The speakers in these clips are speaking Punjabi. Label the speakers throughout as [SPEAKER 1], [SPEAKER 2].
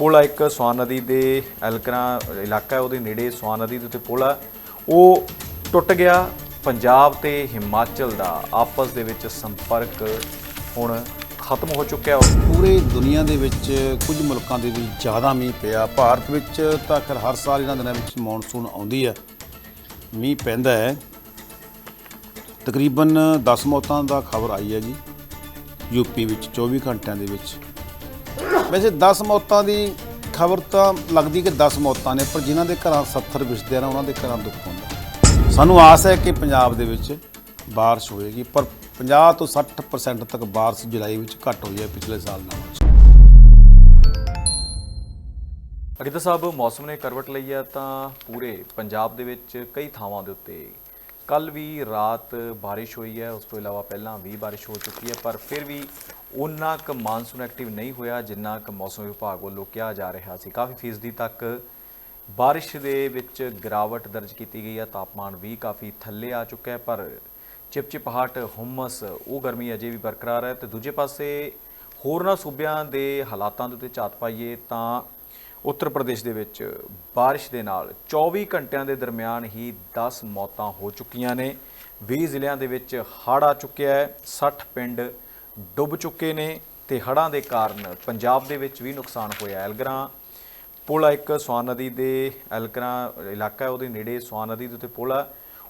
[SPEAKER 1] ਪੁਲ ਆ ਇੱਕ ਸਵਾਨ ਨਦੀ ਦੇ ਐਲਕਰਾ ਇਲਾਕਾ ਹੈ, ਉਹਦੇ ਨੇੜੇ ਸਵਾਨ ਨਦੀ ਦੇ ਉੱਤੇ ਪੁਲ ਆ। ਉਹ ਟੁੱਟ ਗਿਆ। ਪੰਜਾਬ ਤੇ ਹਿਮਾਚਲ ਦਾ ਆਪਸ ਦੇ ਵਿੱਚ ਸੰਪਰਕ ਹੁਣ ਖਤਮ ਹੋ ਚੁੱਕਿਆ
[SPEAKER 2] ਪੂਰੇ ਦੁਨੀਆ ਦੇ ਵਿੱਚ ਕੁਝ ਮੁਲਕਾਂ ਦੇ ਵਿੱਚ ਜ਼ਿਆਦਾ ਮੀਂਹ ਪਿਆ। ਭਾਰਤ ਵਿੱਚ ਤਾਂ ਖੈਰ ਹਰ ਸਾਲ ਇਹਨਾਂ ਦਿਨਾਂ ਵਿੱਚ ਮੌਨਸੂਨ ਆਉਂਦੀ ਹੈ। ਮੀਂਹ ਪੈਂਦਾ ਹੈ। ਤਕਰੀਬਨ 10 ਮੌਤਾਂ ਦਾ ਖਬਰ ਆਈ ਹੈ ਜੀ। ਯੂਪੀ ਵਿੱਚ 24 ਘੰਟਿਆਂ ਦੇ ਵਿੱਚ। ਵੈਸੇ 10 ਮੌਤਾਂ ਦੀ ਖਬਰ ਤਾਂ ਲੱਗਦੀ ਕਿ 10 ਮੌਤਾਂ ਨੇ, ਪਰ ਜਿਨ੍ਹਾਂ ਦੇ ਘਰਾਂ 70 ਵਿਸਦੇ ਆ ਉਹਨਾਂ ਦੇ ਘਰਾਂ ਦੁੱਖ ਹੁੰਦਾ। ਸਾਨੂੰ ਆਸ ਹੈ ਕਿ ਪੰਜਾਬ ਦੇ ਵਿੱਚ ਬਾਰਿਸ਼ ਹੋਏਗੀ, ਪਰ 50 ਤੋਂ 60% ਤੱਕ ਬਾਰਿਸ਼ ਜੁਲਾਈ ਵਿੱਚ ਘੱਟ ਹੋਈ ਹੈ ਪਿਛਲੇ ਸਾਲ ਨਾਲੋਂ।
[SPEAKER 1] ਅਗਿਤਾ ਸਾਹਿਬ, ਮੌਸਮ ਨੇ ਕਰਵਟ ਲਈ ਹੈ ਤਾਂ ਪੂਰੇ ਪੰਜਾਬ ਦੇ ਵਿੱਚ ਕਈ ਥਾਵਾਂ ਦੇ ਉੱਤੇ ਕੱਲ ਵੀ ਰਾਤ ਬਾਰਿਸ਼ ਹੋਈ ਹੈ, ਉਸ ਤੋਂ ਇਲਾਵਾ ਪਹਿਲਾਂ ਵੀ ਬਾਰਿਸ਼ ਹੋ ਚੁੱਕੀ ਹੈ, ਪਰ ਫਿਰ ਵੀ ਉਨਾ ਕੁ ਮਾਨਸੂਨ ਐਕਟਿਵ ਨਹੀਂ ਹੋਇਆ ਜਿੰਨਾ ਕੁ ਮੌਸਮ ਵਿਭਾਗ ਵੱਲੋਂ ਕਿਹਾ ਜਾ ਰਿਹਾ ਸੀ। ਕਾਫੀ ਫੀਸਦੀ ਤੱਕ ਬਾਰਿਸ਼ ਦੇ ਵਿੱਚ ਗਿਰਾਵਟ ਦਰਜ ਕੀਤੀ ਗਈ ਹੈ, ਤਾਪਮਾਨ ਵੀ ਕਾਫੀ ਥੱਲੇ ਆ ਚੁੱਕਾ ਹੈ, ਪਰ ਚਿਪਚਿਪਾਹਟ, ਹੁਮਸ, ਉਹ ਗਰਮੀ ਅਜੇ ਵੀ ਬਰਕਰਾਰ ਹੈ। ਤੇ ਦੂਜੇ ਪਾਸੇ ਹੋਰਨਾਂ ਸੂਬਿਆਂ ਦੇ ਹਾਲਾਤਾਂ ਦੇ ਉੱਤੇ ਝਾਤ ਪਾਈਏ ਤਾਂ ਉੱਤਰ ਪ੍ਰਦੇਸ਼ ਦੇ ਵਿੱਚ بارش ਦੇ ਨਾਲ 24 ਘੰਟਿਆਂ ਦੇ ਦਰਮਿਆਨ ਹੀ 10 ਮੌਤਾਂ ਹੋ ਚੁੱਕੀਆਂ ਨੇ 20 ਜ਼ਿਲ੍ਹਿਆਂ ਦੇ ਵਿੱਚ ਹੜ੍ਹ ਆ ਚੁੱਕਿਆ ਹੈ 60 ਪਿੰਡ ਡੁੱਬ ਚੁੱਕੇ ਨੇ ਤੇ ਹੜ੍ਹਾਂ ਦੇ ਕਾਰਨ ਪੰਜਾਬ ਦੇ ਵਿੱਚ ਵੀ ਨੁਕਸਾਨ ਹੋਇਆ ਐਲਗਰਾ ਪੁਲ ਆ ਇੱਕ ਸਵਾਨ ਨਦੀ ਦੇ ਐਲਕਰਾ ਇਲਾਕਾ ਹੈ ਉਹਦੇ ਨੇੜੇ ਸਵਾਨ ਨਦੀ ਦੇ ਉੱਤੇ ਪੁਲ ਆ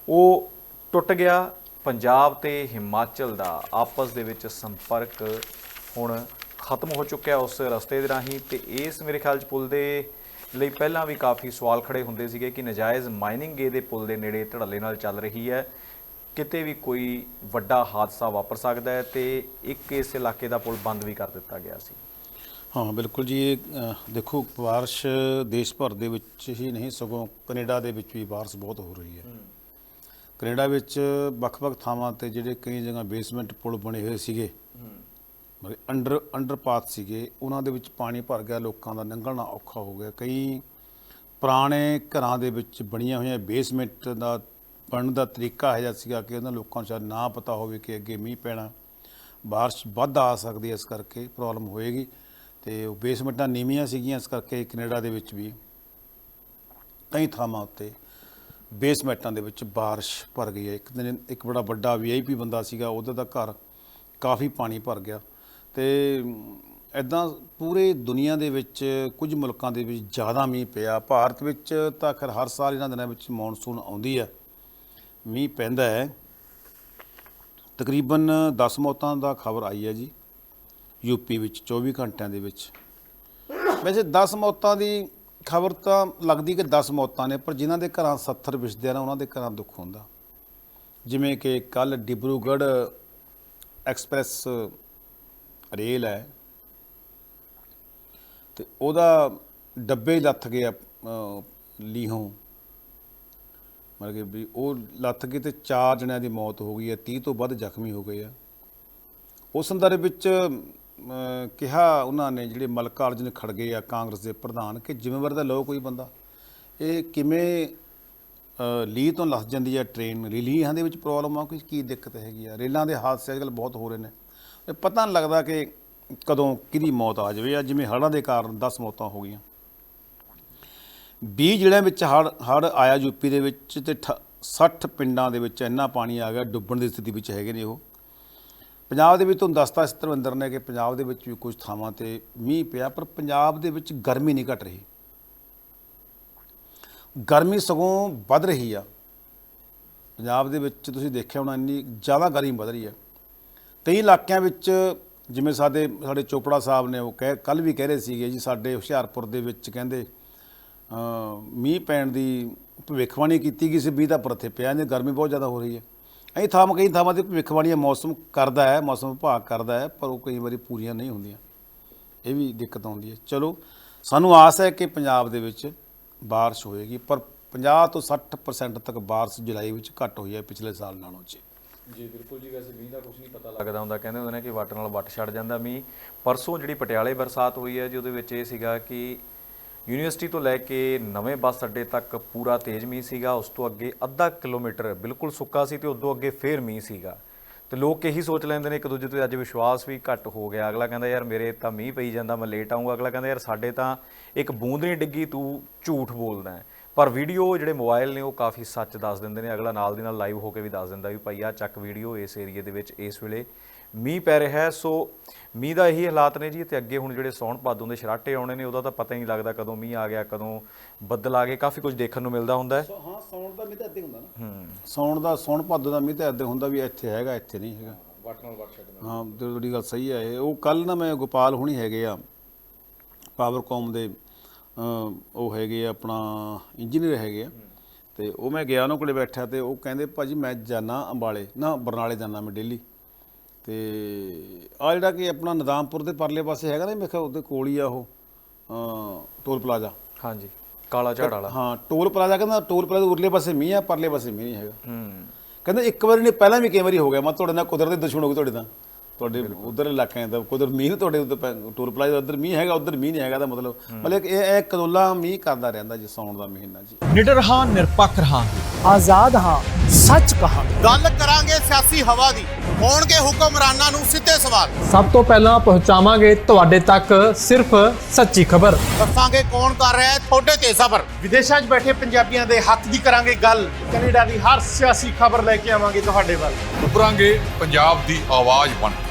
[SPEAKER 1] ਉਹ ਟੁੱਟ ਗਿਆ ਪੰਜਾਬ ਤੇ ਹਿਮਾਚਲ ਦਾ ਆਪਸ ਦੇ ਵਿੱਚ ਸੰਪਰਕ ਹੁਣ ਖਤਮ ਹੋ ਚੁੱਕਿਆ ਉਸ ਰਸਤੇ ਦੇ ਰਾਹੀਂ ਤੇ ਇਸ ਮੇਰੇ ਖਿਆਲ ਚ ਪੁਲ ਦੇ ਲਈ ਪਹਿਲਾਂ ਵੀ ਕਾਫੀ ਸਵਾਲ ਖੜੇ ਹੁੰਦੇ ਸੀਗੇ ਕਿ ਨਜਾਇਜ਼ ਮਾਈਨਿੰਗ ਇਹਦੇ ਪੁਲ ਦੇ ਨੇੜੇ ਧੜੱਲੇ ਨਾਲ ਚੱਲ ਰਹੀ ਹੈ। ਕਿਤੇ ਵੀ ਕੋਈ ਵੱਡਾ ਹਾਦਸਾ ਵਾਪਰ ਸਕਦਾ ਹੈ ਤੇ ਇੱਕ ਇਸ ਇਲਾਕੇ ਦਾ ਪੁਲ ਬੰਦ ਵੀ ਕਰ ਦਿੱਤਾ ਗਿਆ ਸੀ।
[SPEAKER 2] ਹਾਂ ਬਿਲਕੁਲ ਜੀ ਇਹ ਦੇਖੋ ਬਾਰਿਸ਼ ਦੇਸ਼ ਭਰ ਦੇ ਵਿੱਚ ਹੀ ਨਹੀਂ ਸਗੋਂ ਕੈਨੇਡਾ ਦੇ ਵਿੱਚ ਵੀ ਬਾਰਿਸ਼ ਬਹੁਤ ਹੋ ਰਹੀ ਹੈ। ਕੈਨੇਡਾ ਵਿੱਚ ਵੱਖ-ਵੱਖ ਥਾਵਾਂ ਤੇ ਜਿਹੜੇ ਕਈ ਜਗ੍ਹਾ ਬੇਸਮੈਂਟ ਪੁਲ ਬਣੇ ਹੋਏ ਸੀਗੇ। ਮਤਲਬ ਅੰਡਰ, ਅੰਡਰਪਾਥ ਸੀਗੇ, ਉਹਨਾਂ ਦੇ ਵਿੱਚ ਪਾਣੀ ਭਰ ਗਿਆ, ਲੋਕਾਂ ਦਾ ਲੰਘਣਾ ਔਖਾ ਹੋ ਗਿਆ। ਕਈ ਪੁਰਾਣੇ ਘਰਾਂ ਦੇ ਵਿੱਚ ਬਣੀਆਂ ਹੋਈਆਂ ਬੇਸਮੈਂਟ ਦਾ ਬਣਨ ਦਾ ਤਰੀਕਾ ਹੈ ਜਿਹਾ ਸੀਗਾ ਕਿ ਉਹਨਾਂ ਲੋਕਾਂ ਨੂੰ ਸ਼ਾਇਦ ਨਾ ਪਤਾ ਹੋਵੇ ਕਿ ਅੱਗੇ ਮੀਂਹ ਪੈਣਾ। ਬਾਰਿਸ਼ ਵੱਧ ਆ ਸਕਦੀ ਹੈ ਇਸ ਕਰਕੇ ਪ੍ਰੋਬਲਮ ਹੋਏਗੀ ਤੇ ਉਹ ਬੇਸਮੈਂਟਾਂ ਨੀਵੀਆਂ ਸੀਗੀਆਂ, ਇਸ ਕਰਕੇ ਕੈਨੇਡਾ ਦੇ ਵਿੱਚ ਵੀ ਕਈ ਥਾਵਾਂ ਉੱਤੇ ਬੇਸਮੈਂਟਾਂ ਦੇ ਵਿੱਚ ਬਾਰਿਸ਼ ਭਰ ਗਈ ਹੈ। ਇੱਕ ਦਿਨ ਇੱਕ ਬੜਾ ਵੱਡਾ ਵੀਆਈਪੀ ਬੰਦਾ ਸੀਗਾ, ਉਹਦਾ ਦਾ ਘਰ ਕਾਫੀ ਪਾਣੀ ਭਰ ਗਿਆ। ਤੇ ਐਦਾਂ ਪੂਰੇ ਦੁਨੀਆ ਦੇ ਵਿੱਚ ਕੁਝ ਮੁਲਕਾਂ ਦੇ ਵਿੱਚ ਜ਼ਿਆਦਾ ਮੀਂਹ ਪਿਆ। ਭਾਰਤ ਵਿੱਚ ਤਾਂ ਖੈਰ ਹਰ ਸਾਲ ਇਹਨਾਂ ਦਿਨਾਂ ਵਿੱਚ ਮੌਨਸੂਨ ਆਉਂਦੀ ਹੈ ਮੀਂਹ ਪੈਂਦਾ ਹੈ। ਤਕਰੀਬਨ 10 ਮੌਤਾਂ ਦਾ ਖਬਰ ਆਈ ਹੈ ਜੀ ਯੂਪੀ ਵਿੱਚ 24 ਘੰਟਿਆਂ ਦੇ ਵਿੱਚ। ਵੈਸੇ 10 ਮੌਤਾਂ ਦੀ ਖਬਰ ਤਾਂ ਲੱਗਦੀ ਕਿ 10 ਮੌਤਾਂ ਨੇ, ਪਰ ਜਿਨ੍ਹਾਂ ਦੇ ਘਰਾਂ 70 ਵਿਸਦੇ ਆ ਉਹਨਾਂ ਦੇ ਘਰਾਂ ਦੁੱਖ ਹੁੰਦਾ। ਜਿਵੇਂ ਕਿ ਕੱਲ ਡਿਬਰੂਗੜ੍ਹ ਐਕਸਪ੍ਰੈਸ ਰੇਲ ਹੈ। ਤੇ ਉਹਦਾ ਡੱਬੇ ਲੱਥ ਗਏ ਆ, ਲੀਹੋਂ। ਮਤਲਬ ਕਿ ਵੀ ਉਹ ਲੱਥ ਗਈ ਤੇ ਚਾਰ ਜਣਿਆਂ ਦੀ ਮੌਤ ਹੋ ਗਈ ਹੈ 30 ਤੋਂ ਵੱਧ ਜ਼ਖਮੀ ਹੋ ਗਏ ਆ। ਉਸ ਸੰਦਰਭ ਵਿੱਚ ਕਿਹਾ ਉਹਨਾਂ ਨੇ ਜਿਹੜੇ ਮਲਕਾਰਜਨ ਖੜਗੇ ਆ ਕਾਂਗਰਸ ਦੇ ਪ੍ਰਧਾਨ ਕਿ ਜ਼ਿੰਮੇਵਾਰ ਦਾ ਲਓ ਕੋਈ ਬੰਦਾ। ਇਹ ਕਿਵੇਂ ਅ, ਲੀਹ ਤੋਂ ਲੱਥ ਜਾਂਦੀ ਹੈ ਟ੍ਰੇਨ? ਲੀਹਾਂ ਦੇ ਵਿੱਚ ਪ੍ਰੋਬਲਮ ਆ ਕੋਈ ਕੀ ਦਿੱਕਤ ਹੈਗੀ ਆ? ਰੇਲਾਂ ਦੇ ਹਾਦਸੇ ਅੱਜਕੱਲ ਬਹੁਤ ਹੋ ਰਹੇ ਨੇ। ਪਤਾ ਨਹੀਂ ਲੱਗਦਾ ਕਿ ਕਦੋਂ ਕਿਹਦੀ ਮੌਤ ਆ ਜਾਵੇ ਆ ਜਿਵੇਂ ਹੜ੍ਹਾਂ ਦੇ ਕਾਰਨ 10 ਮੌਤਾਂ ਹੋ ਗਈਆਂ। 20 ਜ਼ਿਲ੍ਹਿਆਂ ਵਿੱਚ ਹੜ ਹੜ ਆਇਆ ਯੂਪੀ ਦੇ ਵਿੱਚ ਤੇ ਠ- 60 ਪਿੰਡਾਂ ਦੇ ਵਿੱਚ ਇੰਨਾ ਪਾਣੀ ਆ ਗਿਆ, ਡੁੱਬਣ ਦੀ ਸਥਿਤੀ ਵਿੱਚ ਹੈਗੇ ਨੇ ਉਹ। ਪੰਜਾਬ ਦੇ ਵਿੱਚ ਤੁਹਾਨੂੰ ਦੱਸਤਾ ਇਸ ਧਰਮਿੰਦਰ ਨੇ ਕਿ ਪੰਜਾਬ ਦੇ ਵਿੱਚ ਵੀ ਕੁਝ ਥਾਵਾਂ ਤੇ ਮੀਂਹ ਪਿਆ, ਪਰ ਪੰਜਾਬ ਦੇ ਵਿੱਚ ਗਰਮੀ ਨਹੀਂ ਘਟ ਰਹੀ। ਗਰਮੀ ਸਗੋਂ ਵੱਧ ਰਹੀ ਆ। ਪੰਜਾਬ ਦੇ ਵਿੱਚ ਤੁਸੀਂ ਦੇਖਿਆ ਹੋਣਾ, ਇੰਨੀ ਜ਼ਿਆਦਾ ਗਰਮੀ ਵੱਧ ਰਹੀ ਹੈ ਕਈ ਇਲਾਕਿਆਂ ਵਿੱਚ ਜਿਵੇਂ ਸਾਡੇ ਸਾਡੇ ਚੋਪੜਾ ਸਾਹਿਬ ਨੇ ਉਹ ਕਹਿ ਕੱਲ ਵੀ ਕਹਿ ਰਹੇ ਸੀਗੇ ਜੀ, ਸਾਡੇ ਹੁਸ਼ਿਆਰਪੁਰ ਦੇ ਵਿੱਚ ਕਹਿੰਦੇ ਮੀਂਹ ਪੈਣ ਦੀ ਭਵਿੱਖਬਾਣੀ ਕੀਤੀ ਗਈ ਸੀ, ਮੀਂਹ ਦਾ ਪਰ ਪਿਆ ਨਹੀਂ, ਗਰਮੀ ਬਹੁਤ ਜ਼ਿਆਦਾ ਹੋ ਰਹੀ ਹੈ। ਇਹ ਥਾਂ, ਕਈ ਥਾਵਾਂ ਤੇ ਭਵਿੱਖਬਾਣੀਆਂ ਮੌਸਮ ਕਰਦਾ ਹੈ, ਮੌਸਮ ਵਿਭਾਗ ਕਰਦਾ ਹੈ, ਪਰ ਉਹ ਕਈ ਵਾਰੀ ਪੂਰੀਆਂ ਨਹੀਂ ਹੁੰਦੀਆਂ। ਇਹ ਵੀ ਦਿੱਕਤ ਆਉਂਦੀ ਹੈ। ਚਲੋ, ਸਾਨੂੰ ਆਸ ਹੈ ਕਿ ਪੰਜਾਬ ਦੇ ਵਿੱਚ ਬਾਰਿਸ਼ ਹੋਏਗੀ, ਪਰ 50 ਤੋਂ 60% ਤੱਕ ਬਾਰਿਸ਼ ਜੁਲਾਈ ਵਿੱਚ ਘੱਟ ਹੋਈ ਹੈ ਪਿਛਲੇ ਸਾਲ ਨਾਲੋਂ ਜੀ।
[SPEAKER 1] ਜੀ, ਬਿਲਕੁਲ ਜੀ, ਵੈਸੇ ਮੀਂਹ ਦਾ ਕੁਝ ਨਹੀਂ ਪਤਾ ਲੱਗਦਾ। ਹੁੰਦਾ, ਕਹਿੰਦੇ ਹੁੰਦੇ ਨੇ ਕਿ ਵੱਟ ਨਾਲ ਵੱਟ ਛੱਡ ਜਾਂਦਾ ਮੀਂਹ। ਪਰਸੋਂ ਜਿਹੜੀ ਪਟਿਆਲੇ ਬਰਸਾਤ ਹੋਈ ਹੈ ਜੀ, ਉਹਦੇ ਵਿੱਚ ਇਹ ਸੀਗਾ ਕਿ ਯੂਨੀਵਰਸਿਟੀ ਤੋਂ ਲੈ ਕੇ ਨਵੇਂ ਬੱਸ ਅੱਡੇ ਤੱਕ ਪੂਰਾ ਤੇਜ਼ ਮੀਂਹ ਸੀਗਾ। ਉਸ ਤੋਂ ਅੱਗੇ ਅੱਧਾ ਕਿਲੋਮੀਟਰ ਬਿਲਕੁਲ ਸੁੱਕਾ ਸੀ ਤੇ ਉਦੋਂ ਅੱਗੇ ਫੇਰ ਮੀਂਹ ਸੀਗਾ। ਤੇ ਲੋਕ ਇਹੀ ਸੋਚ ਲੈਂਦੇ ਨੇ, ਇੱਕ ਦੂਜੇ ਤੇ ਅੱਜ ਵਿਸ਼ਵਾਸ ਵੀ ਘੱਟ ਹੋ ਗਿਆ। ਅਗਲਾ ਕਹਿੰਦਾ, ਯਾਰ, ਮੇਰੇ ਤਾਂ ਮੀਂਹ ਪਈ ਜਾਂਦਾ, ਮੈਂ ਲੇਟ ਆਉਂਗਾ ਅਗਲਾ ਕਹਿੰਦਾ, ਯਾਰ, ਸਾਡੇ ਤਾਂ ਇੱਕ ਬੂੰਦ ਨਹੀਂ ਡਿੱਗੀ, ਤੂੰ ਝੂਠ ਬੋਲਦਾ ਹੈ। ਪਰ ਵੀਡੀਓ ਜਿਹੜੇ ਮੋਬਾਈਲ ਨੇ ਉਹ ਕਾਫੀ ਸੱਚ ਦੱਸ ਦਿੰਦੇ ਨੇ। ਅਗਲਾ ਨਾਲ ਦੀ ਨਾਲ ਲਾਈਵ ਹੋ ਕੇ ਵੀ ਦੱਸ ਦਿੰਦਾ ਵੀ ਭਾਈ ਆ ਚੱਕ ਵੀਡੀਓ ਇਸ ਏਰੀਏ ਦੇ ਵਿੱਚ ਇਸ ਵੇਲੇ ਮੀਂਹ ਪੈ ਰਿਹਾ ਸੋ ਮੀਂਹ ਦਾ ਇਹੀ ਹਾਲਾਤ ਨੇ ਜੀ ਤੇ ਅੱਗੇ ਹੁਣ ਜਿਹੜੇ ਸੌਣ ਭਾਦੋਂ ਦੇ ਸ਼ਰਾਟੇ ਆਉਣੇ ਨੇ ਉਹਦਾ ਤਾਂ ਪਤਾ ਹੀ ਨਹੀਂ ਲੱਗਦਾ ਕਦੋਂ ਮੀਂਹ ਆ ਗਿਆ ਕਦੋਂ ਬੱਦਲ ਆ ਗਏ ਕਾਫੀ ਕੁਝ ਦੇਖਣ ਨੂੰ ਮਿਲਦਾ ਹੁੰਦਾ ਹੈ।
[SPEAKER 2] ਹਾਂ ਸੌਣ ਦਾ ਮੀਂਹ ਤਾਂ ਇੱਦਾਂ ਹੁੰਦਾ ਨਾ।
[SPEAKER 1] ਹੂੰ।
[SPEAKER 2] ਸੌਣ ਦਾ ਸੌਣ ਭਾਦੋ ਦਾ ਮੀਂਹ ਤਾਂ ਇੱਦਾਂ ਹੁੰਦਾ ਵੀ ਇੱਥੇ ਹੈਗਾ ਇੱਥੇ ਨਹੀਂ ਹੈਗਾ।
[SPEAKER 1] ਵਟ ਨਾਲ ਵਟ ਛੱਡਣਾ।
[SPEAKER 2] ਹਾਂ ਤੁਹਾਡੀ ਗੱਲ ਸਹੀ ਹੈ ਇਹ। ਉਹ ਕੱਲ ਨਾ ਮੈਂ ਗੋਪਾਲ ਹੁਣੀ ਹੈਗੇ ਆ ਪਾਵਰਕੌਮ ਦੇ ਉਹ ਹੈਗੇ ਆਪਣਾ ਇੰਜੀਨੀਅਰ ਹੈਗੇ ਆ। ਤੇ ਉਹ ਮੈਂ ਗਿਆ ਉਹਨਾਂ ਕੋਲੇ ਬੈਠਾ ਤੇ ਉਹ ਕਹਿੰਦੇ ਭਾਜੀ ਮੈਂ ਜਾਣਾ ਅੰਬਾਲੇ ਨਾ ਬਰਨਾਲੇ ਜਾਣਾ ਮੈਂ ਡੇਲੀ ਤੇ ਆ ਜਿਹੜਾ ਕਿ ਆਪਣਾ ਨਿਜ਼ਾਮਪੁਰ ਦੇ ਪਰਲੇ ਪਾਸੇ ਹੈਗਾ ਨਾ ਮੈਂ ਕਿਹਾ ਉਹਦੇ ਕੋਲ ਹੀ ਆ ਉਹ ਟੋਲ ਪਲਾਜ਼ਾ।
[SPEAKER 1] ਹਾਂਜੀ ਕਾਲਾ ਝਾੜ ਵਾਲਾ।
[SPEAKER 2] ਹਾਂ ਟੋਲ ਪਲਾਜ਼ਾ ਕਹਿੰਦਾ ਟੋਲ ਪਲਾਜ਼ਾ ਉਰਲੇ ਪਾਸੇ ਮੀਂਹ ਆ ਪਰਲੇ ਪਾਸੇ ਮੀਂਹ ਨਹੀਂ ਹੈਗਾ।
[SPEAKER 1] ਹੂੰ।
[SPEAKER 2] ਕਹਿੰਦੇ ਇੱਕ ਵਾਰੀ ਨਹੀਂ ਪਹਿਲਾਂ ਵੀ ਕਈ ਵਾਰੀ ਹੋ ਗਿਆ ਮੈਂ ਤੁਹਾਡੇ ਨਾਲ ਕੁਦਰਤੀ ਦੁਸ਼ਮਣ ਹੋ ਗਈ ਤੁਹਾਡੇ ਨਾਲ। ਤੁਹਾਡੇ ਉਧਰ ਇਲਾਕਿਆਂ ਦਾ ਕੁਦਰ ਮੀਂਹ ਤੁਹਾਡੇ ਉੱਤੇ ਪੈ- ਟੂਰ ਪਲਾਜ਼ਾ ਉਧਰ ਮੀਂਹ ਹੈਗਾ ਉਧਰ ਮੀਂਹ ਨਹੀਂ ਹੈਗਾ ਦਾ ਮਤਲਬ ਮਤਲਬ ਇਹ ਇਹ ਕਦੋਲਾ ਮੀਂਹ ਕਰਦਾ ਰਹਿੰਦਾ ਜੀ ਸੌਣ ਦਾ ਮਹੀਨਾ ਜੀ।
[SPEAKER 3] ਨਿਡਰ ਹਾਂ ਨਿਰਪੱਖ ਰਹਾਂਗੇ
[SPEAKER 4] ਆਜ਼ਾਦ ਹਾਂ ਸੱਚ ਕਹਾਂ
[SPEAKER 5] ਗੱਲ ਕਰਾਂਗੇ ਸਿਆਸੀ ਹਵਾ ਦੀ ਹੋਣਗੇ ਹੁਕਮਰਾਨਾਂ ਨੂੰ ਸਿੱਧੇ ਸਵਾਲ।
[SPEAKER 3] ਸਭ ਤੋਂ ਪਹਿਲਾਂ ਪਹੁੰਚਾਵਾਂਗੇ ਤੁਹਾਡੇ ਤੱਕ ਸਿਰਫ ਸੱਚੀ ਖਬਰ।
[SPEAKER 5] ਦੱਸਾਂਗੇ ਕੌਣ ਕਰ ਰਿਹਾ ਹੈ ਤੁਹਾਡੇ ਤੇ ਸਬਰ। ਵਿਦੇਸ਼ਾਂ 'ਚ ਬੈਠੇ ਪੰਜਾਬੀਆਂ ਦੇ ਹੱਕ ਦੀ ਕਰਾਂਗੇ ਗੱਲ। ਕੈਨੇਡਾ ਦੀ ਹਰ ਸਿਆਸੀ ਖਬਰ ਲੈ ਕੇ ਆਵਾਂਗੇ ਤੁਹਾਡੇ ਵੱਲ।
[SPEAKER 6] ਉਭਰਾਂਗੇ ਪੰਜਾਬ ਦੀ ਆਵਾਜ਼ ਬਣ ਕੇ।